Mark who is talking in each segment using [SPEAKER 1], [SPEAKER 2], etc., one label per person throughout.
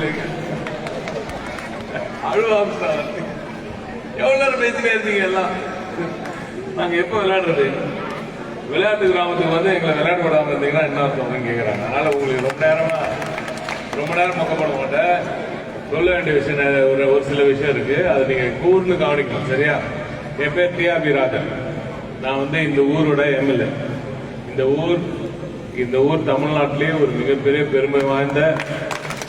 [SPEAKER 1] இல்லைங்க அழுவாங்க நேரம் பேசிட்டே இருந்தீங்க எல்லாம் நாங்கள் எப்போ விளையாடுறது விளையாட்டு கிராமத்துக்கு வந்து எங்களை விளையாட விடாம இருந்தீங்கன்னா என்ன அர்த்தம் கேட்குறாங்க அதனால உங்களுக்கு ரொம்ப நேரமா ரொம்ப நேரம் பக்கப்பட மாட்டேன் சொல்ல வேண்டிய விஷயம் ஒரு ஒரு சில விஷயம் இருக்கு அதை நீங்க கூர்ந்து கவனிக்கணும் சரியா என் பேர் டிஆபி ராஜன் நான் வந்து இந்த ஊரோட எம்எல்ஏ இந்த ஊர் இந்த ஊர் தமிழ்நாட்டிலேயே ஒரு மிகப்பெரிய பெருமை வாய்ந்த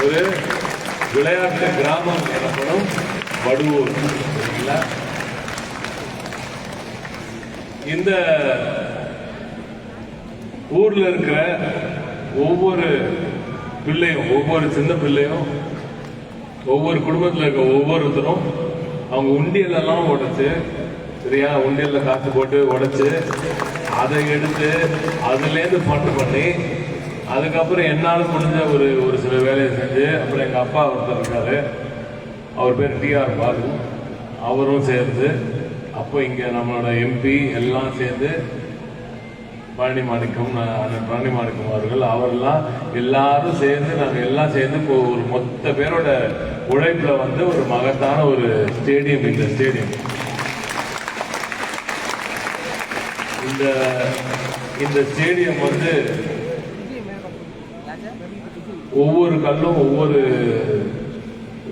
[SPEAKER 1] ஒரு விளையாட்டு கிராமம் எனப்படும் வடுவூர் சரிங்களா? இந்த ஊர்ல இருக்கிற ஒவ்வொரு பிள்ளையும் ஒவ்வொரு சின்ன பிள்ளையும் ஒவ்வொரு குடும்பத்தில் இருக்க ஒவ்வொருத்தரும் அவங்க உண்டியலெல்லாம் உடைச்சு சரியா? உண்டியலில் காசு போட்டு உடைச்சு அதை எடுத்து அதுலேருந்து பண்ணு பண்ணி அதுக்கப்புறம் என்னால் முடிஞ்ச ஒரு ஒரு சில வேலையை செஞ்சு அப்புறம் எங்கள் அப்பா ஒருத்தர் இருக்கார். அவர் பேர் டிஆர் பாலு. அவரும் சேர்ந்து அப்போ இங்கே நம்மளோட எம்பி எல்லாம் சேர்ந்து பழனி மாணிக்கம் அண்ணன் பழனி மாணிக்கம் அவர்கள் அவரெல்லாம் எல்லாரும் சேர்ந்து நாங்கள் எல்லாம் சேர்ந்து இப்போ ஒரு மொத்த பேரோட உழைப்பில் வந்து ஒரு மகத்தான ஒரு ஸ்டேடியம் இந்த ஸ்டேடியம் இந்த இந்த ஸ்டேடியம் வந்து ஒவ்வொரு கல்லும் ஒவ்வொரு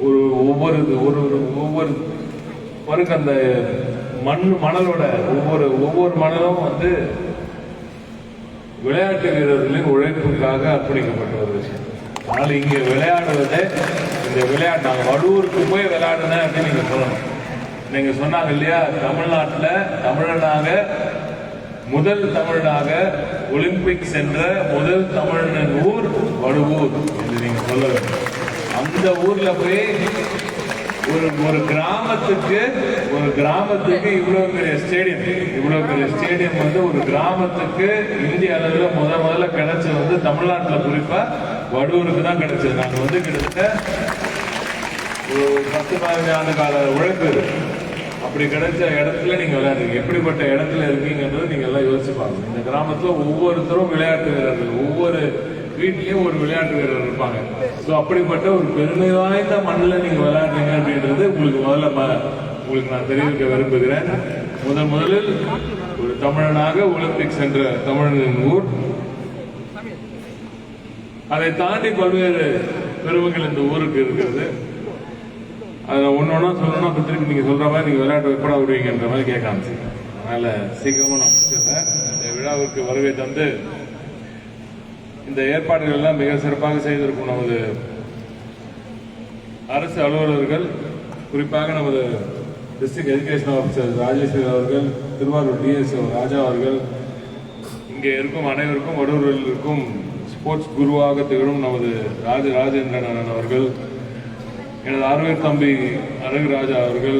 [SPEAKER 1] ஒரு ஒவ்வொரு ஒரு ஒரு- ஒவ்வொரு பாருங்க அந்த மண் மணலோட ஒவ்வொரு ஒவ்வொரு மணலும் வந்து விளையாட்டு வீரர்களின் உழைப்புக்காக அர்ப்பணிக்கப்பட்ட ஒரு விஷயம். அதனால இங்க விளையாடுவதே இந்த விளையாட்டு. நாங்கள் வடூருக்கு போய் விளையாடுனேன் அப்படின்னு நீங்க சொல்லணும். நீங்க சொன்னாங்க இல்லையா தமிழ்நாட்டுல தமிழனாக முதல் தமிழனாக ஒலிம்பிக் சென்ற முதல் தமிழன் ஊர் வடுவூர் என்று நீங்க சொல்ல வேண்டும். அந்த ஊர்ல போய் ஒரு ஒரு கிராமத்துக்கு ஒரு கிராமத்துக்கு இவ்வளவு பெரிய ஸ்டேடியம். இவ்வளவு பெரிய ஸ்டேடியம் வந்து ஒரு கிராமத்துக்கு இந்திய அளவில் முத முதல்ல கிடைச்சது வந்து தமிழ்நாட்டில் குறிப்பா வடூருக்கு தான் கிடைச்சது. நாங்கள் வந்து கிட்டத்தட்ட ஒரு பத்து பதினஞ்சு ஆண்டு கால உழைப்பு அப்படி கிடைச்ச இடத்துல நீங்க விளையாடுறீங்க. எப்படிப்பட்ட இடத்துல இருக்கீங்கன்றது நீங்க எல்லாம் யோசிச்சு பாருங்க இந்த கிராமத்துல ஒவ்வொருத்தரும் விளையாட்டு வீரர்கள் ஒவ்வொரு வீட்லயும் ஒரு விளையாட்டு வீரர் இருப்பாங்க. சோ அப்படிப்பட்ட ஒரு பெருமை வாய்ந்த மண்ணில் நீங்க விளையாடுறீங்க அப்படின்றது உங்களுக்கு முதல்ல ம- உங்களுக்கு நான் தெரிவிக்க விரும்புகிறேன். முதன் முதலில் ஒரு தமிழனாக ஒலிம்பிக் சென்ற தமிழனின் ஊர். அதை தாண்டி பல்வேறு பெருமைகள் இந்த ஊருக்கு இருக்கிறது. அதை ஒன்று ஒன்றா சொல்லணும்னா இப்போ திருப்பி நீங்கள் சொல்கிற மாதிரி நீங்கள் விளையாட்டு எப்படா விடுவீங்கன்ற மாதிரி கேட்க ஆரம்பிச்சிங்க அதனால் சீக்கிரமாக நான் முடிச்சிடுறேன் இந்த விழாவுக்கு வருகை தந்து இந்த ஏற்பாடுகள் எல்லாம் மிக சிறப்பாக செய்திருக்கும் நமது அரசு அலுவலர்கள் குறிப்பாக நமது டிஸ்ட்ரிக்ட் எஜுகேஷன் ஆஃபீஸர் ராஜேஸ்வரி அவர்கள் திருவாரூர் டிஎஸ் ராஜா அவர்கள் இங்கே இருக்கும் அனைவருக்கும் வடூரில் இருக்கும் ஸ்போர்ட்ஸ் குருவாக திகழும் நமது ராஜ ராஜேந்திரன் அண்ணன் அவர்கள் எனது அருமை தம்பி அழகு ராஜா அவர்கள்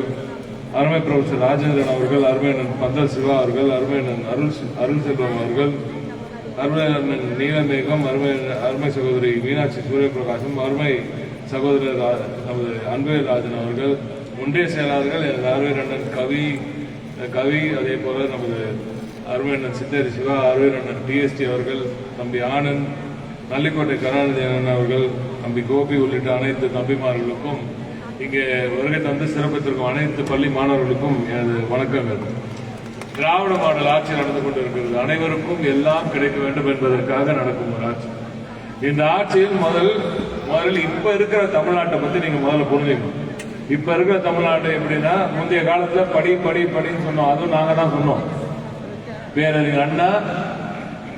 [SPEAKER 1] அருமை ப்ரொஃபசர் ராஜேந்திரன் அவர்கள் அருமை அண்ணன் பந்தல் சிவா அவர்கள் அருமை அண்ணன் அருள் அருள் செல்வம் அவர்கள் அருமை அண்ணன் நீலமேகம் அருமை அருமை சகோதரி மீனாட்சி சூரியபிரகாசம் அருமை சகோதரர் நமது அன்பே ராஜன் அவர்கள் ஒன்றிய செயலாளர்கள் எனது அருமை அண்ணன் கவி கவி அதே போல நமது அருமை அண்ணன் சித்தரி சிவா அருமை அண்ணன் டிஎஸ்டி அவர்கள் தம்பி ஆனந்த் நல்லிக்கோட்டை கருணாநிதி அண்ணன் அவர்கள் தம்பி கோபி உள்ளிட்ட அனைத்து தம்பிமார்களுக்கும் இங்கே வருகை தந்து சிறப்பித்திருக்கும் அனைத்து பள்ளி மாணவர்களுக்கும் எனது வணக்கங்கள். திராவிட மாடல் ஆட்சி நடந்து கொண்டிருக்கிறது. அனைவருக்கும் எல்லாம் கிடைக்க வேண்டும் என்பதற்காக நடக்கும் ஒரு ஆட்சி. இந்த ஆட்சியில் முதல் முதலில் இப்ப இருக்கிற தமிழ்நாட்டை பத்தி நீங்க முதல்ல புரிஞ்சுக்கணும். இப்ப இருக்கிற தமிழ்நாடு எப்படின்னா முந்தைய காலத்துல படி படி படின்னு சொன்னோம். அதுவும் நாங்க தான் சொன்னோம். பேரறிஞர் அண்ணா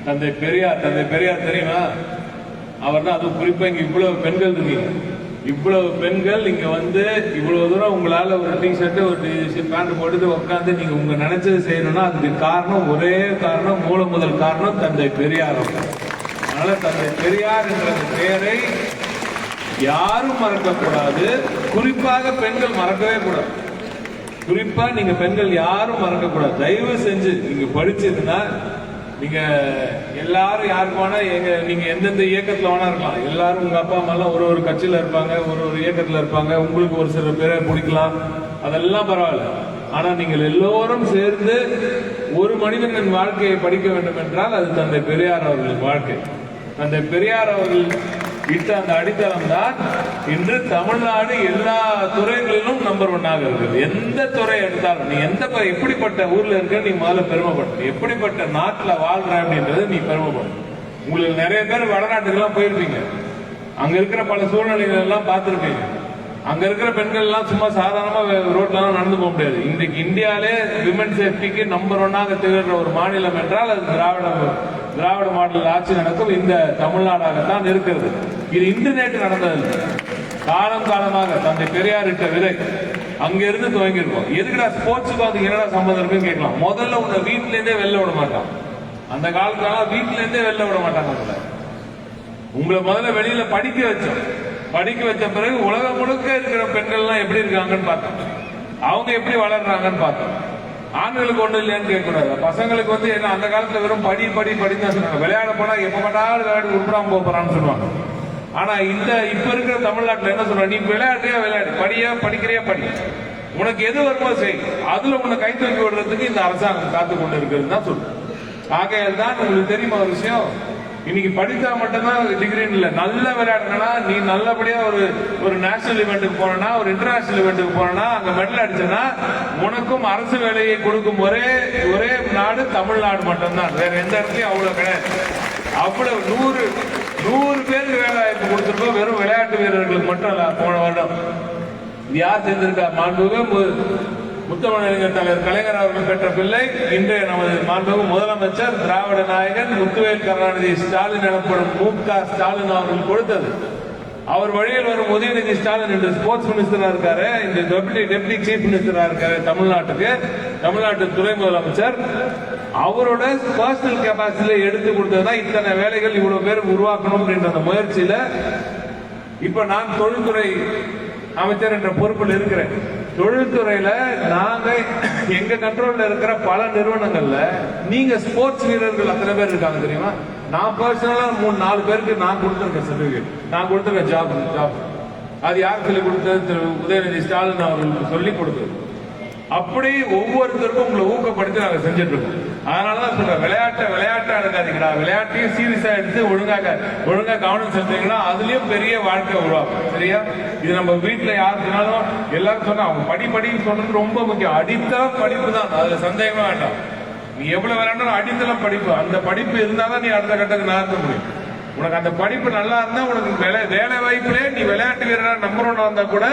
[SPEAKER 1] தந்தை பெரியார் தந்தை பெரியார் தெரியுமா? அவர் தான் அதுவும் குறிப்பா இங்க இவ்வளவு பெண்கள் இருக்கீங்க இவ்வளவு பெண்கள் இங்கே வந்து இவ்வளவு தூரம் உங்களால ஒரு டி ஒரு பேண்ட் போட்டுட்டு உட்காந்து நீங்க உங்க நினைச்சது செய்யணும்னா அதுக்கு காரணம் ஒரே காரணம் மூல முதல் காரணம் தந்தை பெரியார் அதனால் அதனால தந்தை பெரியார் என்ற பெயரை யாரும் மறக்கக்கூடாது. குறிப்பாக பெண்கள் மறக்கவே கூடாது. குறிப்பா நீங்க பெண்கள் யாரும் மறக்கக்கூடாது. தயவு செஞ்சு நீங்க படிச்சதுன்னா நீங்க எல்லாரும் யாருக்கு வேணா எங்க நீங்க எந்தெந்த இயக்கத்துல வேணா இருக்கலாம். எல்லாரும் உங்க அப்பா அம்மா எல்லாம் ஒரு ஒரு கட்சியில இருப்பாங்க ஒரு ஒரு இயக்கத்துல இருப்பாங்க. உங்களுக்கு ஒரு சில பேரை பிடிக்கலாம். அதெல்லாம் பரவாயில்ல. ஆனா நீங்கள் எல்லோரும் சேர்ந்து ஒரு மனிதனின் வாழ்க்கையை படிக்க வேண்டும் என்றால் அது தந்தை பெரியார் அவர்களின் வாழ்க்கை. தந்தை பெரியார் அவர்கள் இட்ட அந்த அடித்தளம் தான் இன்று தமிழ்நாடு எல்லா துறைகளிலும் நம்பர் ஒன்னாக இருக்குது. எந்த துறை எடுத்தாலும் நீ எந்த ப- எப்படிப்பட்ட ஊர்ல இருக்க நீ முதல்ல பெருமைப்படும் எப்படிப்பட்ட நாட்டில் வாழ்ற அப்படின்றது நீ பெருமைப்படும் உங்களுக்கு நிறைய பேர் வடநாட்டுக்கு எல்லாம் போயிருப்பீங்க. அங்க இருக்கிற பல சூழ்நிலைகள் எல்லாம் பார்த்துருப்பீங்க. அங்க இருக்கிற பெண்கள் எல்லாம் சும்மா சாதாரணமா ரோட்லாம் நடந்து போக முடியாது. இன்றைக்கு இந்தியாவிலே விமன் சேஃப்டிக்கு நம்பர் ஒன்னாக திகழ்கிற ஒரு மாநிலம் என்றால் அது திராவிட திராவிட மாடல் ஆட்சி நடக்கும். இந்த தமிழ்நாடாகத்தான் இருக்கிறது. இது இன்று நேற்று காலம் காலமாக தந்தை பெரியார் இட்ட விதை அங்கிருந்து துவங்கியிருக்கோம். எதுக்குடா ஸ்போர்ட்ஸுக்கு அது என்னடா சம்மந்தம் இருக்குன்னு கேட்கலாம். முதல்ல உன்னை வீட்டிலேருந்தே வெளில விட மாட்டான். அந்த காலத்துல வீட்டிலேருந்தே வெளில விட மாட்டாங்க உங்களை உங்களை முதல்ல வெளியில படிக்க வச்சோம். படிக்க வச்ச பிறகு உலகம் முழுக்க இருக்கிற பெண்கள்லாம் எப்படி இருக்காங்கன்னு பார்த்தோம். அவங்க எப்படி வளர்றாங்கன்னு பார்த்தோம். ஆண்களுக்கு ஒண்ணு இல்லையான்னு கேட்கக்கூடாது. பசங்களுக்கு வந்து என்ன அந்த காலத்துல வெறும் படி படி படி தான் சொன்னாங்க. விளையாட போனா எப்ப பார்த்தாலும் விளையாடி உருப்படாம போறான்னு சொல்லுவாங்க. ஆனா இந்த இப்ப இருக்கிற தமிழ்நாட்டுல என்ன சொல்ற நீ விளையாடுறியா விளையாடு. படியா படிக்கிறியா படி. உனக்கு எது வருமோ செய். அதுல உன்னை கை தூக்கி விடுறதுக்கு இந்த அரசாங்கம் காத்து கொண்டு இருக்கிறது தான் சொல்றேன். ஆகையால் தான் உங்களுக்கு தெரியுமா ஒரு விஷயம்? இன்னைக்கு படித்தா மட்டும்தான் டிகிரின்னு இல்லை. நல்ல விளையாடுனா நீ நல்லபடியா ஒரு ஒரு நேஷனல் இவெண்ட்டுக்கு போனா ஒரு இன்டர்நேஷனல் இவெண்ட்டுக்கு போனா அங்க மெடல் அடிச்சனா உனக்கும் அரசு வேலையை கொடுக்கும் ஒரே ஒரே நாடு தமிழ்நாடு மட்டும்தான். வேற எந்த இடத்துலயும் அவ்வளவு கிடையாது. அவ்வளவு நூறு நூறு பேருக்கு வேலை வாய்ப்பு கொடுத்துருக்கோம். வெறும் விளையாட்டு வீரர்களுக்கு மட்டும் இல்ல போன வருடம். இது யார் செஞ்சிருக்கா மாண்புமிகு மு- முத்தமிழறிஞர் தலைவர் கலைஞர் அவர்கள் பெற்ற பிள்ளை இன்றைய நமது மாண்புமிகு முதலமைச்சர் திராவிட நாயகன் முத்துவேல் கருணாநிதி ஸ்டாலின் எனப்படும் மு க ஸ்டாலின் அவர்கள் கொடுத்தது. அவர் வழியில் வரும் உதயநிதி ஸ்டாலின் இன்று ஸ்போர்ட்ஸ் மினிஸ்டரா இருக்காரு. இந்த டெபுட்டி டெபுட்டி சீஃப் மினிஸ்டரா இருக்காரு தமிழ்நாட்டுக்கு. தமிழ்நாட்டு துணை முதலமைச்சர். அவரோட பர்சனல் கெப்பாசிட்டியில எடுத்து கொடுத்ததுதான் இத்தனை வேலைகள் இவ்வளவு பேர் உருவாக்கணும் அப்படின்ற அந்த முயற்சியில இப்ப நான் தொழில்துறை அமைச்சர் என்ற பொறுப்பில் இருக்கிறேன். தொழில்துறையில நாங்க எங்க கண்ட்ரோல்ல இருக்கிற பல நிறுவனங்கள்ல நீங்க ஸ்போர்ட்ஸ் வீரர்கள் அத்தனை பேர் இருக்காங்க தெரியுமா? நான் பர்சனலா மூணு நாலு பேருக்கு நான் கொடுத்துருக்கேன் சர்டிபிகேட் நான் கொடுத்துருக்கேன் ஜாப் ஜாப் அது யார் சொல்லி கொடுத்தது? திரு உதயநிதி ஸ்டாலின் அவர்களுக்கு சொல்லி கொடுத்தது. அப்படி ஒவ்வொருத்தருக்கும் உங்களை ஊக்கப்படுத்தி நாங்க செஞ்சுட்டு இருக்கோம் அதனாலதான் சொல்றேன் விளையாட்டை விளையாட்டா இருக்காதீங்களா விளையாட்டையும் சீரியஸா எடுத்து ஒழுங்காக ஒழுங்கா கவனம் செலுத்தீங்கன்னா அதுலயும் பெரிய வாழ்க்கை உருவாக்கும் சரியா? இது நம்ம வீட்டுல யாருக்குனாலும் எல்லாரும் சொன்னா அவங்க படி படின்னு சொன்னது ரொம்ப முக்கியம். அடித்தளம் படிப்பு தான். அதுல சந்தேகமே வேண்டாம். நீ எவ்வளவு விளையாண்டாலும் அடித்தளம் படிப்பு. அந்த படிப்பு இருந்தாதான் நீ அடுத்த கட்டத்துக்கு நகர்த்த முடியும். உனக்கு அந்த படிப்பு நல்லா இருந்தா உனக்கு வேலை வேலை நீ விளையாட்டு வீரரா நம்பர் ஒன் வந்தா கூட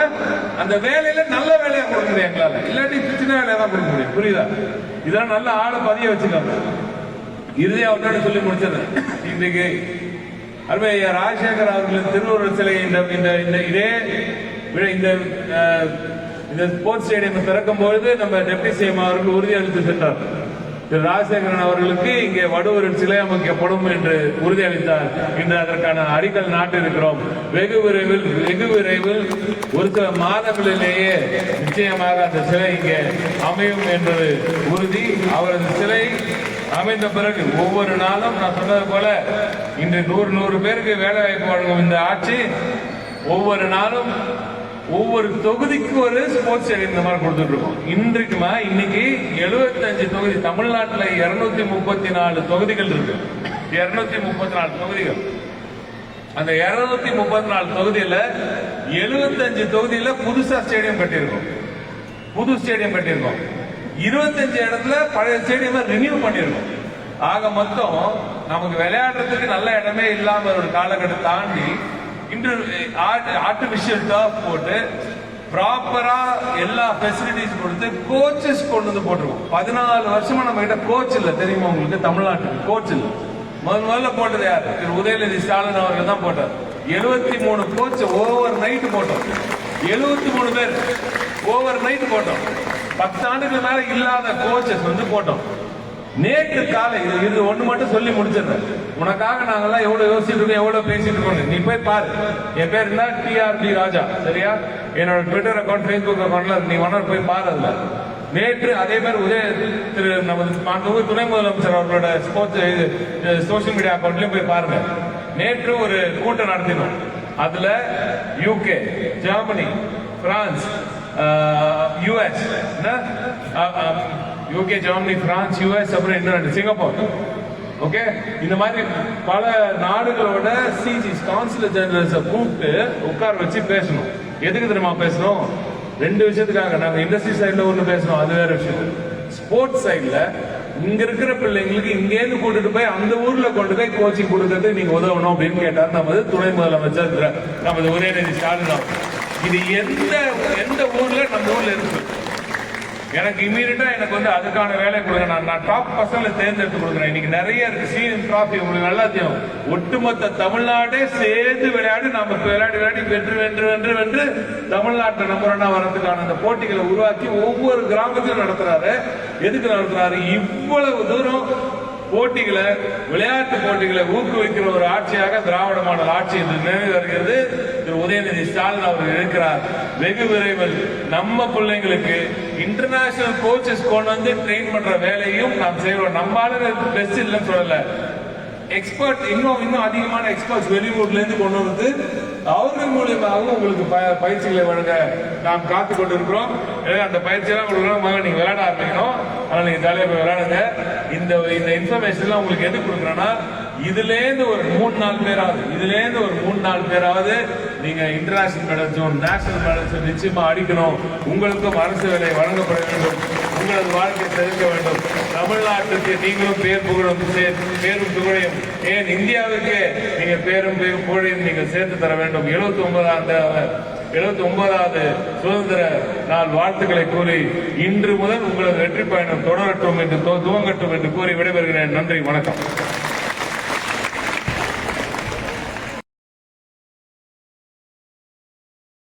[SPEAKER 1] அந்த வேலையில நல்ல வேலையா கொடுக்க முடியும் எங்களால. இல்லாட்டி சின்ன வேலையா தான் கொடுக்க முடியும். புரியுதா? இதெல்லாம் நல்ல ஆள் பதிய வச்சுக்காங்க இறுதியா ஒன்னோட சொல்லி முடிச்சது இன்னைக்கு அருமை ராஜசேகர் அவர்களின் திருவுருவ சிலை இந்த இந்த இந்த இதே இந்த இந்த ஸ்போர்ட்ஸ் ஸ்டேடியம் திறக்கும் பொழுது நம்ம டெப்டி சிஎம் அவர்கள் உறுதியளித்து சென்றார். திரு ராஜசேகரன் அவர்களுக்கு இங்கே வடுவரின் சிலை அமைக்கப்படும் என்று உறுதியளித்தார். இன்று அதற்கான அடிக்கல் நாட்டிருக்கிறோம். வெகு விரைவில் வெகு விரைவில் ஒரு சில மாதங்களிலேயே நிச்சயமாக அந்த சிலை இங்கே அமையும் என்பது உறுதி. அவரது சிலை அமைந்த பிறகு ஒவ்வொரு நாளும் நான் சொன்னது போல இன்று நூறு நூறு பேருக்கு வேலை வாய்ப்பு வழங்கும் இந்த ஆட்சி ஒவ்வொரு நாளும் ஒவ்வொரு தொகுதிக்கு ஒரு ஸ்போர்ட்ஸ் ஸ்டேடியம் இந்த மாதிரி கொடுத்துட்டு இருக்கோம் இன்றைக்குமா இன்னைக்கு 75 தொகுதி தமிழ்நாட்டில் இருநூத்தி முப்பத்தி நாலு தொகுதிகள் இருக்கு. 234 முப்பத்தி நாலு தொகுதிகள். அந்த 234 முப்பத்தி நாலு தொகுதியில 75 தொகுதியில புதுசா ஸ்டேடியம் கட்டியிருக்கோம். புது ஸ்டேடியம் கட்டியிருக்கோம். 25 இடத்துல பழைய ஸ்டேடியம் ரினியூ பண்ணியிருக்கோம். ஆக மொத்தம் நமக்கு விளையாடுறதுக்கு நல்ல இடமே இல்லாம ஒரு காலகட்டம் தாண்டி இன்று ஆர்டிபிஷியல் டர்ஃப் போட்டு ப்ராப்பரா எல்லா ஃபெசிலிட்டிஸ் கொடுத்து கோச்சஸ் கொண்டு வந்து போட்டிருக்கோம் பதினாலு வருஷமா நம்ம கிட்ட கோச் இல்லை. தெரியுமா உங்களுக்கு? தமிழ்நாட்டுக்கு கோச் இல்லை. முதல் முதல்ல போட்டது யார்? திரு. உதயநிதி ஸ்டாலின் அவர்கள் தான் போட்டார். எழுபத்தி மூணு கோச் ஓவர் நைட் போட்டோம். எழுபத்தி மூணு பேர் ஓவர் நைட் போட்டோம். பத்து ஆண்டுகள் மேல இல்லாத கோச்சஸ் வந்து போட்டோம். நேற்று காலை இது இது ஒண்ணு மட்டும் சொல்லி முடிச்சிடுறேன். உனக்காக நாங்கெல்லாம் எவ்வளவு யோசிச்சுட்டு இருக்கோம் எவ்வளவு பேசிட்டு இருக்கோம் நீ போய் பாரு. என் பேர் என்ன? டிஆர்பி ராஜா. சரியா? என்னோட ட்விட்டர் அக்கௌண்ட் ஃபேஸ்புக் அக்கௌண்ட்ல நீ ஒன்னர் போய் பாரு அதுல. நேற்று அதே மாதிரி உதய திரு நமது மாண்புமிகு துணை முதலமைச்சர் அவர்களோட ஸ்போர்ட்ஸ் சோசியல் மீடியா அக்கௌண்ட்லயும் போய் பாருங்க. நேற்று ஒரு கூட்டம் நடத்தினோம். அதுல UK Germany France US UK Germany France US அப்புறம் இன்னொரு சிங்கப்பூர். ஓகே இந்த மாதிரி பல நாடுகளோட சிஜிஸ் கவுன்சிலர் ஜெனரல்ஸை கூப்பிட்டு உட்கார வச்சு பேசணும். எதுக்கு தெரியுமா பேசணும்? ரெண்டு விஷயத்துக்காக. நாங்க இண்டஸ்ட்ரி சைடுல ஒண்ணு பேசணும். அது வேற விஷயம். ஸ்போர்ட்ஸ் சைட்ல இங்க இருக்கிற பிள்ளைங்களுக்கு இங்கேருந்து கூட்டிட்டு போய் அந்த ஊர்ல கொண்டு போய் கோச்சிங் கொடுக்கறதுக்கு நீங்க உதவணும் அப்படின்னு கேட்டார் நமது துணை முதலமைச்சர் திரு- நமது உதயநிதி ஸ்டாலின் இது எந்த எந்த ஊர் எனக்கு இமீடியட்டா எனக்கு வந்து அதுக்கான வேலை கொடுங்க. நான் நான் டாப் பசங்களை தேர்ந்தெடுத்து கொடுக்குறேன். இன்னைக்கு நிறைய இருக்கு. சீனியர் டிராஃபி உங்களுக்கு நல்லா தெரியும். ஒட்டுமொத்த தமிழ்நாடே சேர்ந்து விளையாடி நாம விளையாடி விளையாடி வென்று வென்று வென்று வென்று தமிழ்நாட்டை நம்பர் ஒன்னா வரதுக்கான அந்த போட்டிகளை உருவாக்கி ஒவ்வொரு கிராமத்திலும் நடத்துறாரு. எதுக்கு நடத்துறாரு? இவ்வளவு தூரம் போட்டிகளை விளையாட்டு போட்டிகளை ஊக்குவிக்கிற ஒரு ஆட்சியாக திராவிட மாடல் ஆட்சி என்று நினைவு வருகிறது. திரு உதயநிதி ஸ்டாலின் அவர்கள் இருக்கிறார். வெகு விரைவில் நம்ம பிள்ளைங்களுக்கு இன்டர்நேஷனல் கோச்சஸ் கொண்டு வந்து ட்ரெயின் பண்ற வேலையும் நாம் செய்வோம் நம்ம ஆளுங்க பெஸ்ட் இல்லைன்னு சொல்லல. எக்ஸ்பர்ட் இன்னும் இன்னும் அதிகமான எக்ஸ்பர்ட்ஸ் வெளியூர்ல இருந்து கொண்டு வந்து அவர்கள் மூலியமாகவும் உங்களுக்கு ப- பயிற்சிகளை வழங்க நாம் காத்து கொண்டிருக்கிறோம். அந்த பயிற்சியெல்லாம் உங்களுக்கு நீங்க விளையாட ஆரம்பிக்கணும். அதனால நீங்க ஜாலியாக போய் விளையாடுங்க. இந்த இந்த இன்ஃபர்மேஷன்லாம் உங்களுக்கு எது கொடுக்குறேன்னா இதுலேருந்து ஒரு மூணு நாலு பேராவது இதுலேருந்து ஒரு மூணு நாலு பேராவது நீங்க இன்டர்நேஷனல் மெடல்ஸும் நேஷனல் மெடல்ஸும் நிச்சயமா அடிக்கணும். உங்களுக்கும் அரசு வேலை வழங்கப்பட வேண்டும். உங்களது வாழ்க்கை செலுத்த வேண்டும். தமிழ்நாட்டுக்கு நீங்களும் பேர் புகழும் பேரும் புகழையும். ஏன் இந்தியாவுக்கு நீங்க பேரும் புகழையும் நீங்கள் சேர்த்து தர வேண்டும். எழுபத்தி ஒன்பதாம் எழுபத்தி ஒன்பதாவது சுதந்திர நாள் வாழ்த்துக்களை கூறி இன்று முதல் உங்களது வெற்றி பயணம் தொடரட்டும் என்று துவங்கட்டும் என்று கூறி விடைபெறுகிறேன். நன்றி வணக்கம்.